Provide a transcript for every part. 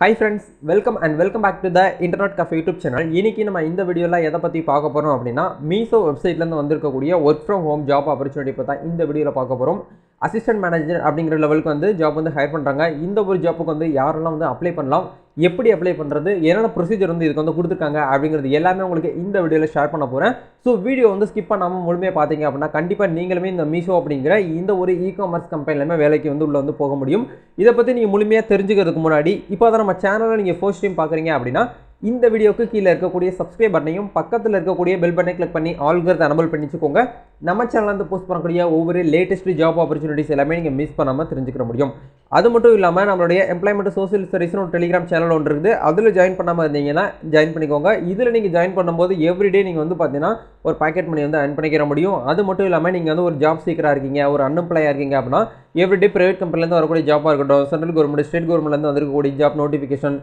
Hi friends welcome and welcome back to the internet cafe YouTube channel இன்னைக்கு நம்ம இந்த வீடியோவில் எதை பற்றி பார்க்க போகிறோம் அப்படின்னா மீசோ வெப்சைட்லேருந்து வந்திருக்கக்கூடிய work from home job opportunity பற்றி தான் இந்த வீடியோவில் பார்க்க போகிறோம் அசிஸ்டன்ட் மேனேஜர் அப்படிங்கிற லெவலுக்கு வந்து ஜாப் வந்து ஹையர் பண்ணுறாங்க இந்த ஒரு ஜாப்புக்கு வந்து யாரெல்லாம் வந்து அப்ளை பண்ணலாம் எப்படி அப்ளை பண்ணுறது என்னென்ன ப்ரொசீஜர் வந்து இதுக்கு வந்து கொடுத்துருக்காங்க அப்படிங்கிறது எல்லாமே உங்களுக்கு இந்த வீடியோவில் ஷேர் பண்ண போகிறேன் ஸோ வீடியோ வந்து ஸ்கிப் பண்ணாமல் முழுமையாக பார்த்தீங்க அப்படின்னா கண்டிப்பாக நீங்களுமே இந்த மீஷோ அப்படிங்கிற இந்த ஒரு இ காமர்ஸ் கம்பெனிலுமே வேலைக்கு வந்து உள்ளே வந்து போக முடியும். இதை பற்றி நீங்கள் முழுமையாக தெரிஞ்சுக்கிறதுக்கு முன்னாடி இப்போ தான் நம்ம சேனலில் நீங்கள் ஃபர்ஸ்ட் டைம் பார்க்குறீங்க அப்படின்னா இந்த வீடியோக்கு கீழே இருக்கக்கூடிய சப்ஸ்கிரைப் பட்டனையும் பக்கத்தில் இருக்கக்கூடிய பெல் பட்டனை கிளிக் பண்ணி ஆல்கிறத அனபிள் பண்ணி வச்சுக்கோங்க நம்ம சேனலில் போஸ்ட் பண்ணக்கூடிய ஒவ்வொரு லேட்டஸ்ட் ஜாப் ஆப்பர்ச்சுனிட்டிஸ் எல்லாமே நீங்கள் மிஸ் பண்ணாமல் தெரிஞ்சுக்கிற முடியும். அது மட்டும் இல்லாமல் நம்மளுடைய எம்ப்ளாய்மெண்ட் சோசியல் சர்வீஸ்னு ஒரு டெலிகிராம் சேனல் ஒன்று இருக்குது. அதில் ஜாயின் பண்ணாமல் இருந்தீங்கன்னா ஜாயின் பண்ணிக்கோங்க. இதில் நீங்கள் ஜாயின் பண்ணும்போது எவ்ரிடே நீங்கள் வந்து பார்த்தீங்கன்னா ஒரு பாக்கெட் மணி வந்து அர்ன் பண்ணிக்கிற முடியும். அது மட்டும் இல்லாமல் நீங்கள் வந்து ஒரு ஜாப் சீக்கராக இருக்கீங்க ஒரு அன்எம்ப்ளாயாக இருக்கீங்க அப்படின்னா எவ்ரிடே ப்ரைவேட் கம்பெனிலேருந்து வரக்கூடிய ஜாப்பாக இருக்கட்டும் சென்ட்ரல் கவர்மெண்ட் ஸ்டேட் கவர்மெண்ட்லேருந்து வந்திருக்கக்கூடிய ஜாப் நோட்டிஃபிகேஷன்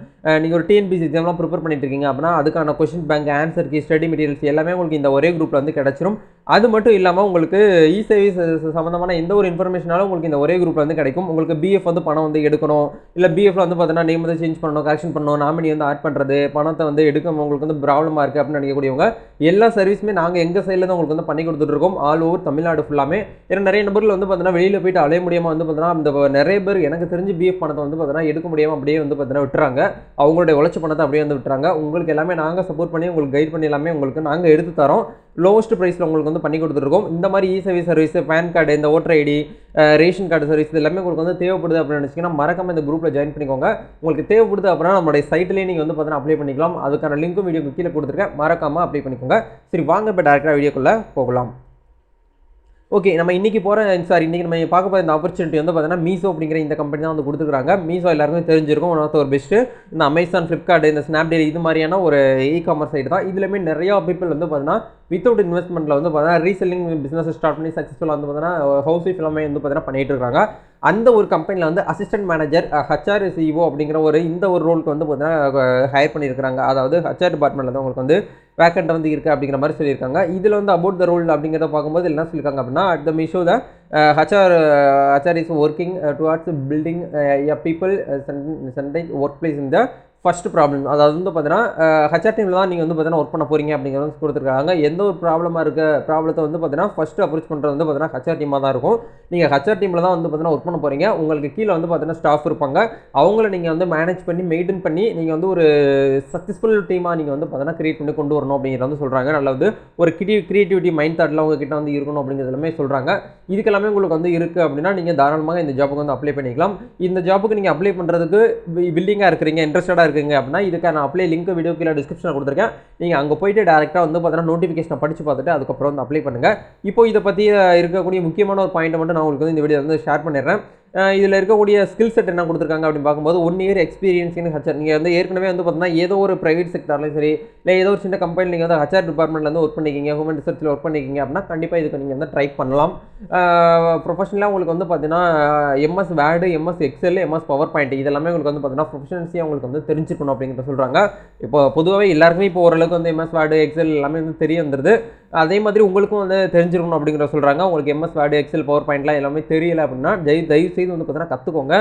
நீங்கள் ஒரு டிஎன்பிசி எக்ஸாம்லாம் ப்ரிப்பேர் பண்ணிட்டு இருக்கீங்க அப்படின்னா அதுக்கான question bank answer key study materials எல்லாமே உங்களுக்கு இந்த ஒரே குரூப்பில் வந்து கிடச்சிரும். அது மட்டும் இல்லாமல் உங்களுக்கு e இ சர்வீஸ் சம்மந்தமான எந்த ஒரு இன்ஃபர்மேஷனாலும் உங்களுக்கு இந்த ஒரே குரூப்பில் வந்து கிடைக்கும். உங்களுக்கு பிஎஃப் வந்து பணம் வந்து எடுக்கணும். இல்லை பிஎஃப்ல வந்து பார்த்தீங்கன்னா நேம் வந்து சேஞ்ச் பண்ணணும் கரெக்ஷன் பண்ணணும் நாமினி வந்து ஆட் பண்ணுறது பணத்தை வந்து எடுக்க உங்களுக்கு வந்து ப்ராப்ளமாக இருக்குது அப்படின்னு நினைக்கக்கூடியவங்க எல்லா சர்வீஸுமே நாங்கள் எங்கள் சைடில் தான் உங்களுக்கு வந்து பண்ணி கொடுத்துட்ருக்கோம் ஆல் ஓவர் தமிழ்நாடு ஃபுல்லாமே ஏன்னா நிறைய நபர்கள் வந்து பார்த்தீங்கன்னா வெளியில் போயிட்டு அலைய முடியாமல் வந்து பார்த்தீங்கன்னா இந்த நிறைய பேர் எனக்கு தெரிஞ்சு பிஎஃப் பணத்தை வந்து பார்த்தீங்கன்னா எடுக்க முடியாமல் அப்படியே வந்து பார்த்தீங்கன்னா விட்டுறாங்க. அவங்களுடைய உழைச்ச பணத்தை அப்படியே வந்து விட்டுறாங்க. உங்களுக்கு எல்லாமே நாங்கள் சப்போர்ட் பண்ணி உங்களுக்கு கைட் பண்ணி எல்லாமே உங்களுக்கு நாங்கள் எடுத்து தரோம். லோவஸ்ட் ப்ரைஸில் உங்களுக்கு வந்து பண்ணி கொடுத்துருக்கோம். இந்த மாதிரி E service service PAN card இந்த voter ID ration card service இது எல்லாமே உங்களுக்கு வந்து தேவைப்படுது அப்படின்னு நினச்சிங்கன்னா மறக்காம இந்த குரூப்பில் ஜாயின் பண்ணிக்கோங்க. உங்களுக்கு தேவைப்படுது அப்படின்னா நம்மளுடைய சைட்லேயே நீங்கள் வந்து பார்த்தீங்கன்னா அப்ளை பண்ணிக்கலாம். அதுக்கான லிங்க்கும் வீடியோக்கு கீழே கொடுத்துருக்கேன். மறக்காமல் அப்ளை பண்ணிக்கோங்க. சரி வாங்க இப்போ டேரெக்டாக வீடியோக்குள்ளே போகலாம். ஓகே நம்ம இன்றைக்கி போகிற சாரி இன்றைக்கி நம்ம பார்க்க போகிற இந்த ஆப்பர்ச்சுனிட்டி வந்து பார்த்தீங்கன்னா மீசோ அப்படிங்கிற இந்த கம்பெனி தான் வந்து கொடுத்துருக்காங்க. மீசோ எல்லாருக்கும் தெரிஞ்சிருக்கும். ஒன் ஆஃப் ஒரு பெஸ்ட்டு இந்த அமேசான் ஃப்ளிப்கார்ட் இந்த ஸ்னாப்டீல் இது மாதிரியான ஒரு இ காமர்ஸ் சைடு தான். இதுலேயுமே நிறையா பீப்பிள் வந்து பார்த்தீங்கன்னா வித்தவுட் இன்வெஸ்ட்மெண்ட்டில் வந்து பார்த்தீங்கன்னா ரீசெல்லிங் பிஸ்னஸ் ஸ்டார்ட் பண்ணி சக்ஸஸ்ஃபுல்லாக வந்து பார்த்தீங்கன்னா ஹவுஸ் ஒய்ஃப் எல்லாமே வந்து பார்த்தீங்கன்னா பண்ணிகிட்டு இருக்காங்க. அந்த ஒரு கம்பெனியில் வந்து அசிஸ்டன்ட் மேனேஜர் ஹச்ஆர் சிஓ அப்படிங்கிற ஒரு இந்த ஒரு ரோலுக்கு வந்து பார்த்தீங்கன்னா ஹையர் பண்ணியிருக்கிறாங்க அதாவது ஹச்ஆர் டிபார்ட்மெண்ட்டில் தான் உங்களுக்கு வந்து வேக்கண்ட் வந்து இருக்குது அப்படிங்கிற மாதிரி சொல்லியிருக்காங்க. இதில் வந்து அபவுட் த ரோல் அப்படிங்கிறத பார்க்கும்போது என்ன சொல்லியிருக்காங்க அப்படின்னா at the Meesho the HR HR is working towards building people சண்டை ஒர்க் பிளேஸ் இந்த ஃபஸ்ட் ப்ராப்ளம் அதாவது வந்து பார்த்தீங்கன்னா ஹச்ஆர் டீமில் தான் நீங்கள் வந்து பார்த்தீங்கன்னா ஒர்க் பண்ண போகிறீங்க அப்படிங்கிறது வந்து கொடுத்துருக்காங்க. எந்த ஒரு ப்ராப்ளமாக இருக்க ப்ராப்ளத்தை வந்து பார்த்தீங்கன்னா ஃபஸ்ட்டு அப்ரோச் பண்ணுறது வந்து பார்த்தீங்கன்னா ஹச்ஆர் டீமாக தான் இருக்கும். நீங்கள் ஹச்ஆர் டீமில் தான் வந்து பார்த்தீங்கன்னா ஒர்க் பண்ண போகிறீங்க உங்களுக்கு கீழே வந்து பார்த்தீங்கன்னா ஸ்டாஃப் இருப்பாங்க. அவங்கள நீங்கள் வந்து மேனேஜ் பண்ணி மெயின்டைன் பண்ணி நீங்கள் வந்து ஒரு சக்ஸஸ்ஃபுல் டீமாக நீங்கள் வந்து பார்த்தீங்கன்னா கிரியேட் பண்ணி கொண்டு வரணும் அப்படிங்கிறத வந்து சொல்கிறாங்க நல்லது ஒரு கிரி கிரியேட்டிவிட்டி மைண்ட் தாட்டில் உங்ககிட்ட வந்து இருக்கணும் அப்படிங்கிறது எல்லாமே சொல்கிறாங்க இதுக்கெல்லாமே உங்களுக்கு வந்து இருக்குது அப்படின்னா நீங்கள் தாராளமாக இந்த ஜாப்புக்கு வந்து அப்ளை பண்ணிக்கலாம். இந்த ஜாப்புக்கு நீங்கள் அப்ளை பண்ணுறதுக்கு வில்லிங்காக இருக்கிறீங்க இன்ட்ரெஸ்டடாக இருக்குங்க அப்படின்னா இதுக்கான அப்ளை லிங்க் வீடியோ கீழே டிஸ்கிரிப்ஷனில் கொடுத்துருக்கேன். நீங்கள் அங்கே போயிட்டு டேரெக்டாக வந்து பார்த்தீங்கன்னா நோட்டிஃபிகேஷனை படித்து பார்த்துட்டு அதுக்கப்புறம் வந்து அப்ளை பண்ணுங்கள் இப்போ இதை பற்றி இருக்கக்கூடிய முக்கியமான ஒரு பாயிண்ட்டை மட்டும் நான் உங்களுக்கு வந்து இந்த வீடியோ வந்து ஷேர் பண்ணிடுறேன். இதில் இருக்கக்கூடிய ஸ்கில் செட் என்ன கொடுத்துருக்காங்க அப்படின்னு பார்க்கும்போது ஒன் இயர் எக்ஸ்பீரியன்ஸுன்னு ஹச்ஆர் நீங்கள் வந்து ஏற்கனவே வந்து பார்த்தீங்கன்னா ஏதோ ஒரு ப்ரைவேட் செக்டர்லையும் சரி இல்லை ஏதோ ஒரு சின்ன கம்பெனி நீங்கள் வந்து ஹச்ஆர் டிபார்ட்மெண்ட்லேருந்து ஒர்க் பண்ணிக்கிங்க ஹியூமன் ரிசர்ச்சில் ஒர்க் பண்ணிக்கிங்க அப்படின்னா கண்டிப்பாக இதுக்கு நீங்கள் வந்து ட்ரை பண்ணலாம். ப்ரொஃபஷனலாக உங்களுக்கு வந்து பார்த்தீங்கன்னா MS Word MS Excel MS PowerPoint இதெல்லாமே உங்களுக்கு வந்து பார்த்தீங்கன்னா ப்ரொஃபஷனல்ஸியாக உங்களுக்கு வந்து தெரிஞ்சுக்கணும் அப்படிங்கிற சொல்கிறாங்க இப்போ பொதுவாகவே எல்லாருக்குமே இப்போ ஓரளவுக்கு வந்து எம்எஸ் வேர்டு எக்ஸல் எல்லாமே வந்து தெரிய வந்துருது. அதே மாதிரி உங்களுக்கும் வந்து தெரிஞ்சிருக்கணும் அப்படிங்கிற சொல்கிறாங்க உங்களுக்கு எம்எஸ் வேர்டு எக்ஸல் பவர் பாயிண்ட்லாம் எல்லாமே தெரியல அப்படின்னா தயவு தயவு செய்து வந்து பார்த்தீங்கன்னா கற்றுக்கோங்க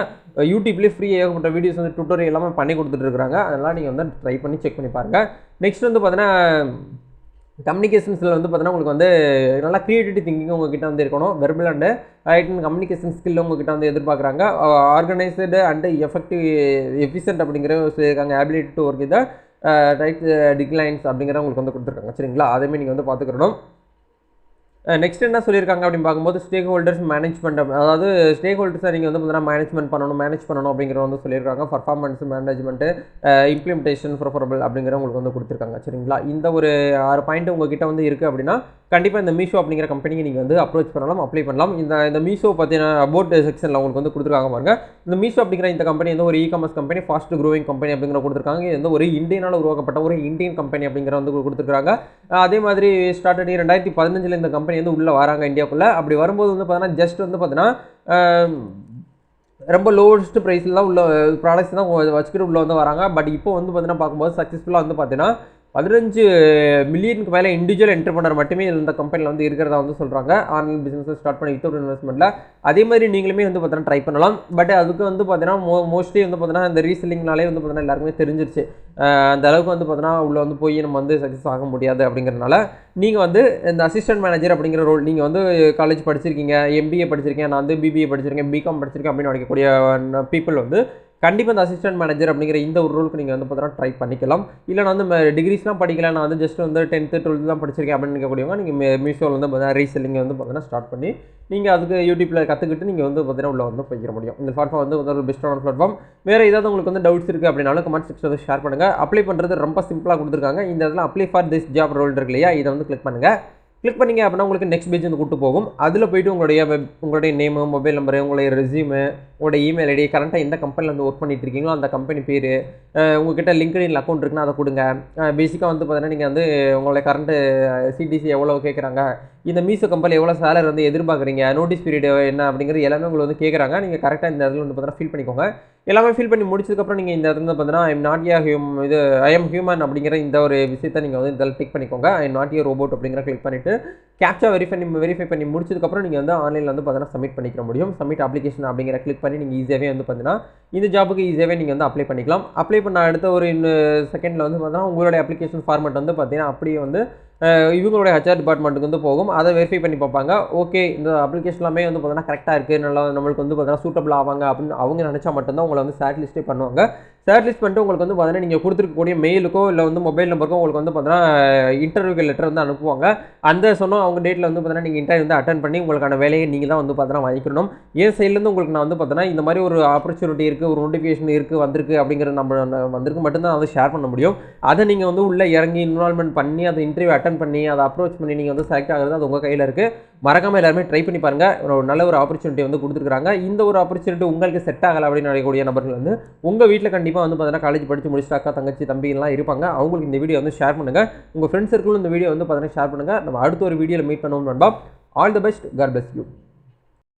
யூடியூப்லேயே ஃப்ரீயாக ஏகப்பட்ட வீடியோஸ் வந்து டுட்டோரியல் எல்லாமே பண்ணி கொடுத்துட்ருக்காங்க அதெல்லாம் நீங்கள் வந்து ட்ரை பண்ணி செக் பண்ணி பாருங்கள் நெக்ஸ்ட் வந்து பார்த்தீங்கன்னா கம்யூனிகேஷன்ஸில் வந்து பார்த்தீங்கன்னா உங்களுக்கு வந்து நல்லா க்ரியேட்டிவிட்டி திங்கிங் உங்ககிட்ட வந்து இருக்கணும். Verbal and write communication skill உங்ககிட்ட வந்து எதிர்பார்க்குறாங்க. ஆர்கனைஸ்டு அண்டு எஃபெக்டிவ் எஃபிஷியன்ட் அப்படிங்கிற சொல்லியிருக்காங்க ஆபிலிட்டி டு ஒர்க் இதை ரைட் டிக்ளைன்ஸ் அப்படிங்கிற உங்களுக்கு வந்து கொடுத்துருக்காங்க. சரிங்களா? அதேமாதிரி நீங்கள் வந்து பார்த்துக்கிறணும் நெக்ஸ்ட் என்ன சொல்லியிருக்காங்க அப்படின்னு பார்க்கும்போது ஸ்டேக் ஹோல்டர்ஸ் மேனேஜ்மெண்ட் அதாவது ஸ்டேக் ஹோல்டர்ஸை நீங்கள் வந்து பார்த்தீங்கன்னா மேனேஜ்மெண்ட் பண்ணணும் மேனேஜ் பண்ணணும் அப்படிங்கிற வந்து சொல்லியிருக்காங்க. பர்ஃபார்மன்ஸ் மேனேஜ்மெண்ட்டு இம்ப்ளிமெண்டேஷன் ப்ரிஃபரபிள் அப்படிங்கிற உங்களுக்கு வந்து கொடுத்துருக்காங்க. சரிங்களா? இந்த ஒரு ஆறு பாயிண்ட் உங்ககிட்ட வந்து இருக்குது அப்படின்னா கண்டிப்பாக இந்த மீஷோ அப்படிங்கிற கம்பெனிக்கு நீங்கள் வந்து அப்ரோச் பண்ணலாம் அப்ளை பண்ணலாம். இந்த இந்த மீஷோ பார்த்தீங்கன்னா அபோட் செக்ஷனில் உங்களுக்கு வந்து கொடுத்துருக்காங்க பாருங்க. இந்த மீஷோ அப்படிங்கிற இந்த கம்பெனி வந்து ஒரு e commerce company fast growing company அப்படிங்கிற கொடுத்துருக்காங்க. இது வந்து ஒரு இந்தியனால் உருவாக்கப்பட்ட ஒரு இந்தியன் கம்பெனி அப்படிங்கிற வந்து கொடுத்துருக்காங்க. அதே மாதிரி ஸ்டார்ட் பண்ணி ரெண்டாயிரத்தி பதினஞ்சில் இந்த கம்பெனி வந்து உள்ளே வராங்க இந்தியாவுக்குள்ளே அப்படி வரும்போது வந்து பார்த்தீங்கன்னா ஜஸ்ட் வந்து பார்த்தீங்கன்னா ரொம்ப லோவஸ்ட் ப்ரைஸில் தான் உள்ள ப்ராடக்ட்ஸ் தான் வச்சுக்கிட்டு உள்ளே வந்து வராங்க. பட் இப்போ வந்து பார்த்தீங்கன்னா பார்க்கும்போது சக்ஸஸ்ஃபுல்லாக வந்து பார்த்தீங்கன்னா பதினஞ்சு மில்லியனுக்கு மேலே இண்டிவிஜுவல் என்டர்பிரனர் மட்டுமே இந்த கம்பெனியில் வந்து இருக்கிறதா வந்து சொல்கிறாங்க ஆன்லைன் பிஸ்னஸை ஸ்டார்ட் பண்ணி வித்தவுட் இன்வெஸ்ட்மெண்ட்டில் அதே மாதிரி நீங்களுமே வந்து பார்த்தீங்கன்னா ட்ரை பண்ணலாம். பட் அதுக்கு வந்து பார்த்தீங்கன்னா மோ மோஸ்ட்லி வந்து பார்த்தீங்கன்னா இந்த ரீசெல்லிங்னாலே வந்து பார்த்தீங்கன்னா எல்லாருக்குமே தெரிஞ்சிருச்சு. அந்த அளவுக்கு வந்து பார்த்தீங்கன்னா உள்ள வந்து போய் நம்ம வந்து சக்ஸஸ் ஆக முடியாது அப்படிங்கிறனால நீங்கள் வந்து இந்த அசிஸ்டன்ட் மேனேஜர் அப்படிங்கிற ரோல் நீங்கள் வந்து காலேஜ் படிச்சிருக்கீங்க எம்பிஏ படிச்சிருக்கேன் நான் வந்து பிபிஏ படிச்சிருக்கேன் பிகாம் படிச்சிருக்கேன் அப்படின்னு நினைக்கக்கூடிய பீப்புள் வந்து கண்டிப்பாக இந்த அசிஸ்டன்ட் மேனேஜர் அப்படிங்கிற இந்த ஒரு ரோலுக்கு நீங்கள் வந்து பார்த்தீங்கன்னா ட்ரை பண்ணிக்கலாம். இல்லை நான் வந்து டிகிரிஸ்லாம் படிக்கல நான் வந்து ஜஸ்ட் வந்து டென்த்து டுவெல்த்து தான் படிச்சிருக்கேன் அப்படின்னு நினைக்கக்கூடியவங்க நீங்கள் மீஷோவில் வந்து பார்த்தீங்கன்னா ரீசெல்லிங் வந்து பார்த்தீங்கன்னா ஸ்டார்ட் பண்ணி நீங்கள் அதுக்கு யூடியூப்பில் கற்றுக்கிட்டு நீங்கள் வந்து பார்த்தீங்கன்னா உள்ள வந்து போய்க்கிற முடியும். இந்த பிளாட்ஃபார்ம் வந்து ஒரு பெஸ்ட்டான பிளாட்ஃபார்ம் வேறு ஏதாவது உங்களுக்கு வந்து டவுட்ஸ் இருக்குது அப்படின்னாலும் கமெண்ட் வந்து ஷேர் பண்ணுங்கள் அப்ளை பண்ணுறது ரொம்ப சிம்பிளாக கொடுத்துருக்காங்க. இந்த இடத்துல apply for this job role இருக்கு இல்லையா? இதை வந்து கிளிக் பண்ணுங்கள் கிளிக் பண்ணிங்க அப்படின்னா உங்களுக்கு நெக்ஸ்ட் பேஜ் வந்து கூட்டு போகும். அதில் போயிட்டு உங்களுடைய வெப் உங்களுடைய நேமு மொபைல் நம்பரு உங்களுடைய ரெஸ்யூமு உங்களுடைய இமெயில் ஐடி கரண்ட்டாக எந்த கம்பெனியில் வந்து ஒர்க் பண்ணிட்டு இருக்கீங்களோ அந்த கம்பெனி பேர் உங்ககிட்ட லிங்க்டின் அக்கௌண்ட் இருக்குன்னா அதை கொடுங்க. பேசிக்காக வந்து பார்த்தீங்கன்னா நீங்கள் வந்து உங்களுடைய கரண்ட்டு சிடிசி எவ்வளோ கேட்குறாங்க இந்த மீசோ கம்பெனி எவ்வளோ சேலரி வந்து எதிர்பார்க்குறீங்க நோட்டீஸ் பீரியட் என்ன அப்படிங்கிறது எல்லாமே உங்களுக்கு வந்து கேட்குறாங்க நீங்கள் கரெக்டாக இந்த இடத்துல வந்து பார்த்தீங்கன்னா ஃபில் பண்ணிக்கோங்க. எல்லாமே ஃபில் பண்ணி முடிச்சதுக்கப்புறம் நீங்கள் இந்த இடத்துல வந்து பார்த்தீங்கன்னா ஐம் நாட் ஏ ஹியூம் இது ஐ எம் ஹியூமன் அப்படிங்கிற இந்த ஒரு விஷயத்தை நீங்கள் வந்து இதில் டிக் பண்ணிக்கோங்க. ஐ நாட் ஏ ரோபோட் அப்படிங்கிற கிளிக் பண்ணிவிட்டு கேப்சா வெரிஃபை பண்ணி வெரிஃபை பண்ணி முடிச்சதுக்கப்புறம் நீங்கள் வந்து ஆன்லைனில் வந்து பார்த்தீங்கன்னா சப்மிட் பண்ணிக்க முடியும். சப்மிட் அப்ளிகேஷன் அப்படிங்கிற கிளிக் பண்ணி நீங்கள் ஈஸியாகவே வந்து பார்த்தீங்கன்னா இந்த ஜாபுக்கு ஈஸியாகவே நீங்கள் வந்து அப்ளை பண்ணிக்கலாம். அப்ளை பண்ண அடுத்த ஒரு செகண்டில் வந்து பார்த்தீங்கன்னா உங்களுடைய அப்ளிகேஷன் ஃபார்மேட் வந்து பார்த்தீங்கன்னா அப்படியே வந்து இவங்களுடைய ஹெச்ஆர் டிபார்ட்மெண்ட்டுக்கு வந்து போகும். அதை வெரிஃபை பண்ணி பார்ப்பாங்க. ஓகே இந்த அப்ளிகேஷன் எல்லாமே வந்து பார்த்தீங்கன்னா கரெக்டாக இருக்குது நல்லா நம்மளுக்கு வந்து பார்த்தீங்கன்னா சூட்டபிள் ஆவாங்க அப்படின்னு அவங்க நினச்சா மட்டும்தான் உங்களை வந்து ஷார்ட் லிஸ்ட்டே பண்ணுவாங்க. ஷார்ட் லிஸ்ட் பண்ணிட்டு உங்களுக்கு வந்து பார்த்தீங்கன்னா நீங்கள் கொடுத்துருக்கக்கூடிய மெயிலுக்கோ இல்லை வந்து மொபைல் நம்பருக்கோ உங்களுக்கு வந்து பார்த்தீங்கன்னா இன்டர்வியூக்கு லெட்டர் வந்து அனுப்புவாங்க. அந்த சொன்ன அவங்க டேட்டில் வந்து பார்த்தீங்கன்னா நீங்கள் இன்டர்வியூ வந்து அட்டன் பண்ணி உங்களுக்கான வேலையை நீங்கள் தான் வந்து பார்த்தீங்கன்னா வாங்கிக்கணும். என் சைட்லேருந்து உங்களுக்கு நான் வந்து பார்த்தீங்கன்னா இந்த மாதிரி ஒரு ஆப்பர்ச்சுனிட்டி இருக்குது ஒரு நோட்டிஃபிகேஷன் இருக்குது வந்திருக்கு அப்படிங்கிற நம்ம வந்திருக்கு மட்டும்தான் வந்து ஷேர் பண்ண முடியும். அதை நீங்கள் வந்து உள்ளே இறங்கி இன்வால்மெண்ட் பண்ணி அதை இன்டர்வியூ அட்டன் பண்ணி அதை அப்ரோச் பண்ணி நீங்கள் வந்து செலக்ட் ஆகிறது அது உங்கள் கையில் இருக்குது மறக்காமல் எல்லாருமே ட்ரை பண்ணி பாருங்கள் ஒரு நல்ல ஒரு ஆப்பர்ச்சுனிட்டி வந்து கொடுத்துருக்காங்க இந்த ஒரு ஆப்பர்ச்சுனிட்டி உங்களுக்கு செட் ஆகலை அப்படின்னு நினைக்கக்கூடிய நபர்கள் வந்து உங்கள் வீட்டில் கண்டிப்பாக வந்து பார்த்தீங்கன்னா காலேஜ் படித்து முடிச்சுட்டு அக்கா தங்கச்சி தம்பிகள்லாம் இருப்பாங்க. அவங்களுக்கு இந்த வீடியோ வந்து ஷேர் பண்ணுங்கள் உங்கள் ஃப்ரெண்ட்ஸ் சர்க்கிளும் இந்த வீடியோ வந்து பார்த்தீங்கன்னா ஷேர் பண்ணுங்கள் நம்ம அடுத்த ஒரு வீடியோவில் மீட் பண்ணுவோம் நண்பா. ஆல் தி பெஸ்ட் காட் பெஸ்ட் யூ